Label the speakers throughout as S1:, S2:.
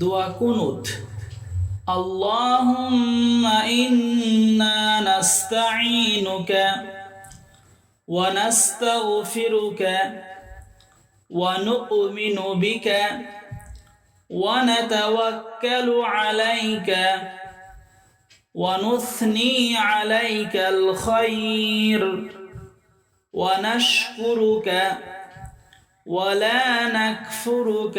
S1: দোয়া কুনুত اللهم إنا نستعينك ونستغفرك ونؤمن بك ونتوكل عليك ونثني عليك الخير ونشكرك ولا نكفرك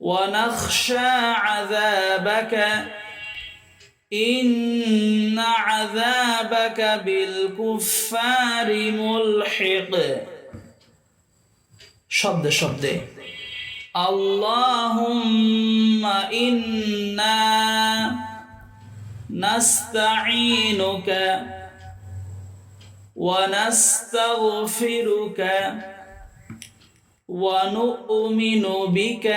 S1: ونخشى عذابك إن عذابك بالكفار ملحق শব্দে শব্দে اللهم إنا نستعينك ونستغفرك ونؤمن بك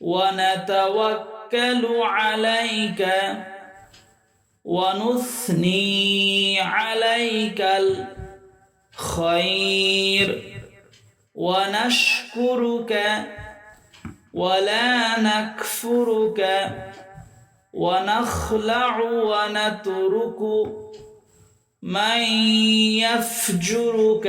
S1: ونتوكل عليك ونثني عليك الخير ونشكرك ولا نكفرك ونخلع ونترك من يفجرك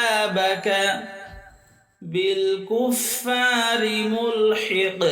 S1: بالكفار ملحق.